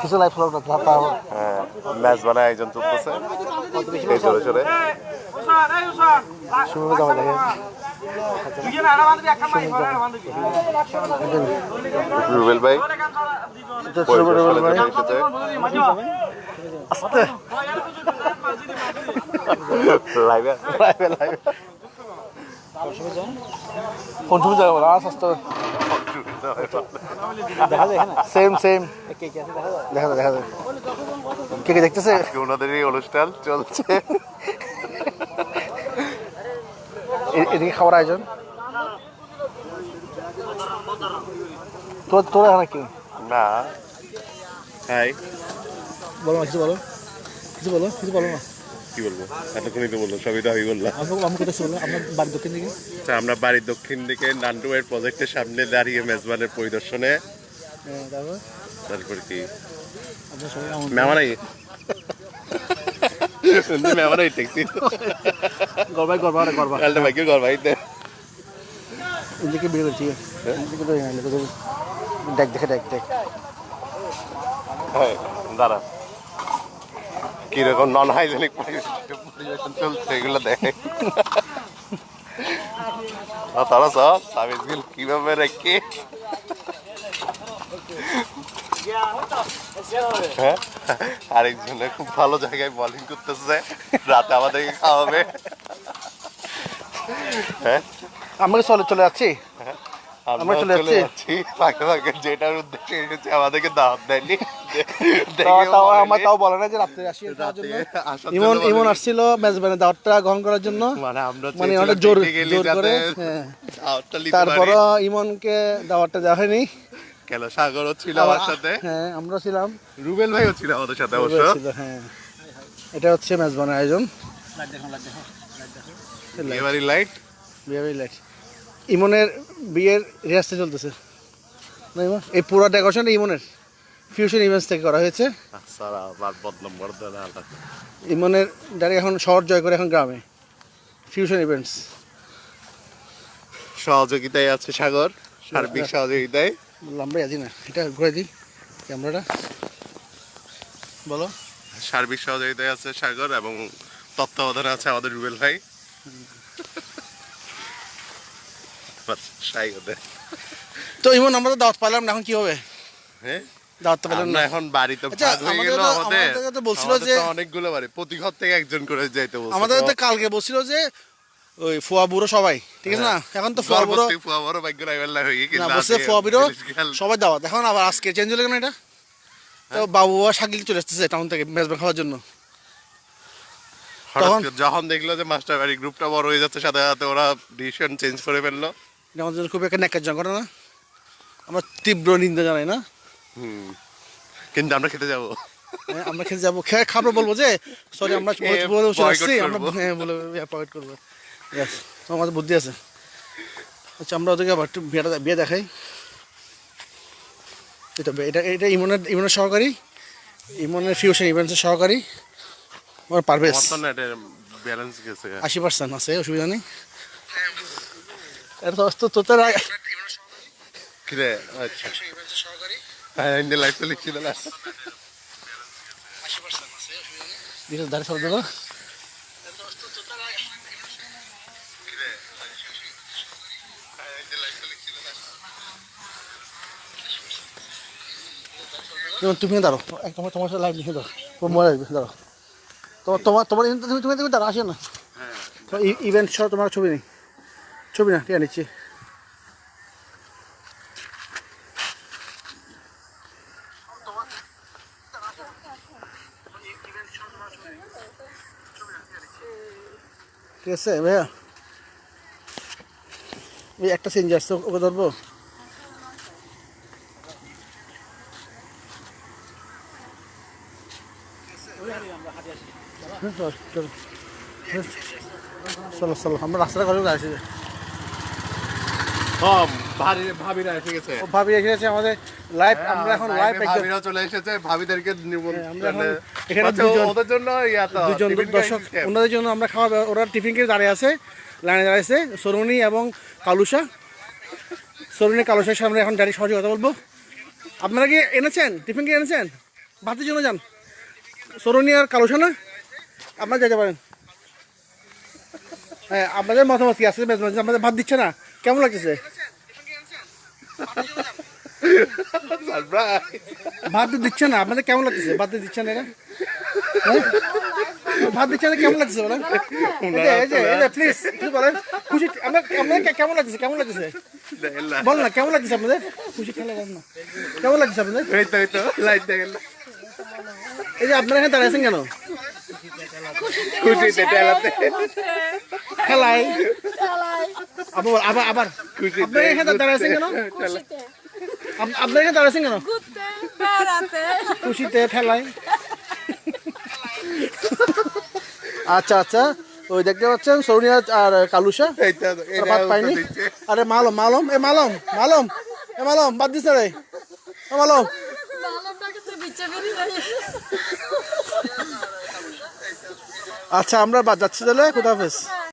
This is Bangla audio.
কিছু লাইফ ফলো তা হ্যাঁ ম্যাচ বানায় একজন চলতেছে এই জোরে জোরে শুরু যাওয়া দেখে রুবেল ভাই এটা ছোট বড় বড় ভাই। আস্তে। লাইভে। লাইভে লাইভে। কোন সময় যাবে বলো আস্তে। সেম সেম দেখা যায় দেখা যায়। কে কে দেখতেছে? ওনাদেরই অনুষ্ঠান চলছে। এদিকে খাবার আয়োজন? তোর তোর না। হাই বলো না কিছু বলো। কিছু বলো কিছু বলো না কি বলব? এতক্ষণই তো বলল সবই তো আমি বললাম। আপনার বাড়ির দক্ষিণ দিকে? আচ্ছা, আমরা বাড়ির দক্ষিণ দিকে নান্টুয়ের প্রজেক্টের সামনে দাঁড়িয়ে মেজবানের পরিদর্শনে। হ্যাঁ, তারপর? কি? মেমারাই মেমারাই ট্যাক্সি গর্বাই গর্বা গর্বা কালটা বাইকের ঘর বাড়িতে এদিকে বের তো এখানে দেখ দেখে দেখ দেখ। হ্যাঁ দাঁড়া। কীরকম নন হাইজেনিক পরিবেশন চলছে এগুলো দেখে। তারা সব কীভাবে রেখে? হ্যাঁ? আরেকজনে খুব ভালো জায়গায় বোলিং করতেছে রাতে আমাদেরকে খাওয়াবে। হ্যাঁ? আমাকে চলে চলে যাচ্ছি। আমরা চলে। যাচ্ছি। ফাঁকে ফাঁকে যেটার উদ্দেশ্যে এসেছে আমাদেরকে দাওয়াত দেয়নি। তাও তাও আমার তাও বলে না যে রাত্রে আসি তার রাতে জন্য। আসার ইমন জন্য ইমন আসছিল মেজবানের দাওয়াতটা গ্রহণ করার জন্য। মানে মানে চেয়েছিলাম অনেক জোর জোর করে যাতে হ্যাঁ। ইমনকে দাওয়াতটা দেওয়া হয়নি। সাগরও ছিল আমার সাথে। হ্যাঁ আমরা ছিলাম। রুবেল ভাইও ছিল আমাদের সাথে অবশ্য। হ্যাঁ। এটা হচ্ছে মেজবানের আয়োজন। লাইট। লাইট। ইমনের বিয়ের রিহার্সে চলতেছে। এই পুরো ডেকোরেশন ইমনের? ফিউশন ইভেন্টস থেকে করা হয়েছে। ইমনের ডাইরেক্ট এখন শহর জয় করে এখন গ্রামে। ফিউশন ইভেন্টস সহযোগিতায় আছে সাগর সার্বিক সহযোগিতায়। আমরা আছি না এটা ঘুরে দিই ক্যামেরাটা। বলো। সার্বিক সহযোগিতায় আছে সাগর এবং তত্ত্বাবধানে আছে আমাদের রুবেল ভাই। তো ইমন আমরা দাওয়াত পাইলাম না এখন কি হবে? হ্যাঁ? না। এখন আচ্ছা, ভাগ হয়ে গেল তো- আমাদের। তো বলছিল যে- অনেকগুলো বাড়ি। প্রতি ঘর থেকে একজন করে যাইতে বলছে। আমাদের তো তো কালকে বলছিল যে ওই ফুয়া বুড়ো সবাই ঠিক আছে না? এখন তো ফুয়া বুড়ো ফুয়া বড় ভাগ্য রাইবেলা হয়ে গেছে। না বলছে ফুয়া বুড়ো সবাই দাওয়াত। এখন আবার আজকে চেঞ্জ হলো কেন এটা? তো বাবু আর শাকিল চলে আসতেছে টাউন থেকে মেজবান খাওয়ার জন্য। তখন- যখন দেখল যে মাস্টার বাড়ি গ্রুপটা বড় হয়ে যাচ্ছে সাথে সাথে ওরা ডিসিশন চেঞ্জ করে ফেলল। আমাদের খুব একটা ন্যাকের ঘটনা না? আমরা তীব্র নিন্দা জানাই না? হুম। কিন্তু আমরা খেতে যাব। হ্যাঁ, আমরা খেতে যাব। খেয়ে খাবার বলব যে সরি আমরা খেয়ে বলে- আসছি আমরা। হ্যাঁ বলে পয়েন্ট করব। আমাদের বুদ্ধি আছে। আচ্ছা আমরা ওদেরকে আবার একটু বিয়েটা বিয়ে দেখাই। এটা এটা এটা ইমনের ইমনের সহকারী। ইমনের ফিউশন ইভেন্টসের সহকারী। ব্যালেন্স গেছে। আশি পার্সেন্ট আছে অসুবিধা নেই। এটা তো তো তোদের আগে কিরে? আচ্ছা। হ্যাঁ ইন্ডিয়া লাইফ তো দাঁড়িয়ে সব দেবো যেমন তুমি দাঁড়ো এক তোমার তোমার সাথে লাইভ লিখে দাও। তোমার মোবাইল আসবে দাঁড়ো তোমার তোমার তোমার তুমি তুমি তুমি দাঁড়ো আসে না। তোমার ইভেন্ট সহ তোমার ছবি নেই। ছবি না ঠিক আছে নিচ্ছি। ঠিক আছে ভাইয়া। ওই একটা চেঞ্জ আসছে ওকে ধরবো? হ্যাঁ, চলো, চলো। হ্যাঁ, চলো চলো আমরা রাস্তাটা করে আসি। ভাবি ভাবিরা এসে গেছে। ও এসে গেছে আমাদের লাইভ আমরা এখন লাইভ ভাবিরা চলে এসেছে ভাবিদেরকে নিমন্ত্রণ হ্যাঁ, এখানে আচ্ছা, দুজন- ওদের জন্য দুজন দর্শক ওনাদের জন্য আমরা খাওয়া ওরা টিফিন খেয়ে দাঁড়িয়ে আছে লাইনে দাঁড়িয়েছে সরুণী এবং কালুসা সরুণী কালুসার সামনে এখন দাঁড়িয়ে সহজে কথা বলব। আপনারা কি এনেছেন? টিফিন কি এনেছেন? ভাতের জন্য যান। সরুণী আর কালুসা না? আপনারা যেতে পারেন। হ্যাঁ আপনাদের মতামত কি? আছে আমাদের ভাত দিচ্ছে না। কেমন লাগতেছে? Surprise! ভাত তো দিচ্ছে না আপনাদের কেমন লাগতেছে? ভাত দিচ্ছে না এরা? হ্যাঁ? ভাত দিচ্ছে না কেমন লাগতেছে বলেন? প্লিজ বলেন। খুশি আমরা আপনাদের কেমন লাগতেছে কেমন দেখলা। বল না কেমন লাগতেছে আপনাদের? খুশি খেলে না। কেমন লাগতেছে আপনাদের? এই তো, লাইট দেখেন না। এই যে আপনারা এখানে দাঁড়িয়েছেন কেন? খুশিতে। খেলাই আবার আবার আবার। এখানে কেন। এখানে খুশিতে ঠেলাই আচ্ছা আচ্ছা। ওই দেখতে পাচ্ছেন সরুনিয়া আর কালুসা ভাত পাইনি আরে মালম মালম এ মালম মালম এ মালম বাদ দিছে রে। এ মালম। আচ্ছা আমরা বাদ যাচ্ছি তাহলে। কোথা হাফেজ।